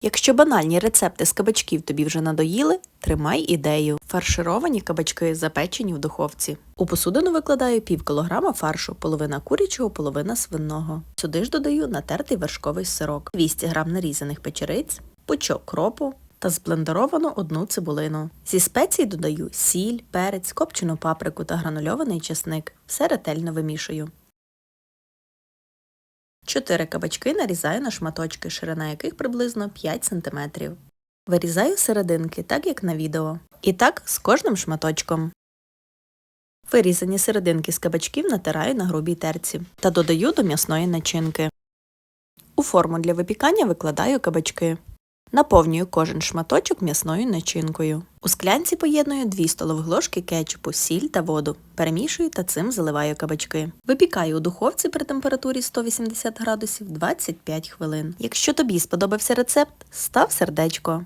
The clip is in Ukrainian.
Якщо банальні рецепти з кабачків тобі вже надоїли, тримай ідею. Фаршировані кабачки запечені в духовці. У посудину викладаю пів кілограма фаршу, половина курячого, половина свиного. Сюди ж додаю натертий вершковий сирок, 200 грам нарізаних печериць, пучок кропу та зблендеровану одну цибулину. Зі спецій додаю сіль, перець, копчену паприку та гранульований чесник. Все ретельно вимішую. Чотири кабачки нарізаю на шматочки, ширина яких приблизно 5 см. Вирізаю серединки, так як на відео. І так з кожним шматочком. Вирізані серединки з кабачків натираю на грубій терці та додаю до м'ясної начинки. У форму для випікання викладаю кабачки. Наповнюю кожен шматочок м'ясною начинкою. У склянці поєдную 2 столових ложки кетчупу, сіль та воду. Перемішую та цим заливаю кабачки. Випікаю у духовці при температурі 180 градусів 25 хвилин. Якщо тобі сподобався рецепт, став сердечко.